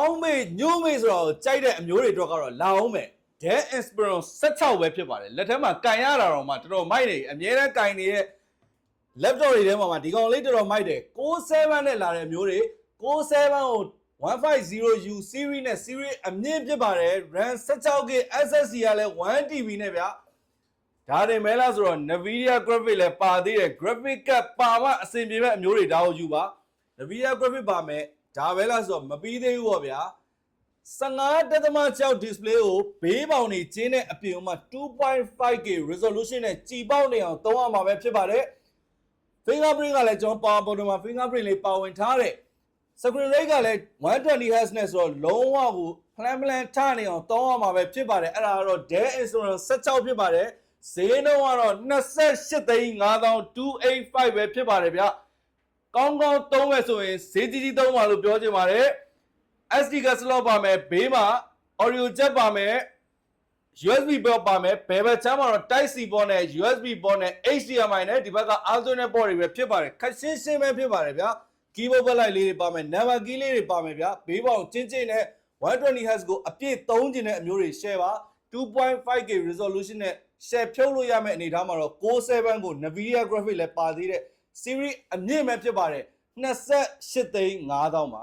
အောင်းမေညိုးမေဆိုတော့ကြိုက်တဲ့အမျိုးတွေတော့ကတော့လာအောင်မယ် Dell Inspiron 16ပဲဖြစ်ပါတယ်လက်ထက်မှာကန်ရတာတော့မှတော်တော်မိုက်နေအများနဲ့ကန်နေတဲ့ laptop တွေထဲမှာမှဒီကောင်လေးတော်တော်မိုက်တယ်67နဲ့လာတဲ့အမျိုးတွေ67ကို 150U series နဲ့ series အမြင့်ဖြစ်ပါတယ် RAM 16GB SSD ကလည်း 1TB နဲ့ဗျာဒါတင်မဲလားဆိုတော့ Nvidia graphic လည်းပါသေးတယ် graphic card ပါမှအဆင်ပြေမဲ့အမျိုးတွေဒါကိုယူပါ Nvidia graphic ပါမယ် ဒါပဲလားဆိုတော့မပြီးသေးဘူးပေါ့ဗျာ15.6 display ကိုဘေးပေါင်နေကျင်းတဲ့အပြင်မှာ 2.5K resolution နဲ့ကြည်ပေါက်နေအောင်သုံးရမှာပဲဖြစ်ပါတယ် fingerprint ကလည်းကျွန်တော် power button မှာ fingerprint လေးပါဝင်ထားတဲ့ screen rate ကလည်း 120Hz နဲ့ဆိုတော့လုံးဝကို plan plan ထနေအောင်သုံးရမှာပဲဖြစ်ပါတယ်အဲ့ဒါကတော့ Dell Inspiron 16ဖြစ်ပါတယ်ဈေးနှုန်းကတော့28သိန်း5285ပဲဖြစ်ပါတယ်ဗျ ကောင်းကောင်းသုံးမယ်ဆိုရင်ဈေးကြီးကြီးသုံးပါလို့ပြောချင်ပါတယ် SD card slot ပါမယ်ဘေးမှာ audio jack ပါမယ် USB port ပါမယ်ဘယ်ဘက်ချမ်းမှာတော့ Type C port နဲ့ USB port နဲ့ HDMI နဲ့ဒီဘက်က alternate port တွေပဲဖြစ်ပါတယ်ခက်ရှင်းရှင်းပဲဖြစ်ပါတယ်ဗျာ keyboard backlight လေးတွေပါမယ် number key လေးတွေပါမယ်ဗျာဘေးပေါင်ချင်းချင်းနဲ့ 120Hz ကိုအပြည့်သုံးခြင်းတဲ့အမျိုးတွေ share ပါ 2.5K resolution နဲ့ share ဖြုတ်လို့ရမယ့်အနေအထားမှာတော့67ကို Nvidia graphic လည်းပါသေးတဲ့ series အမြင့်ပဲဖြစ်ပါတယ်28သိန်း5000ပါ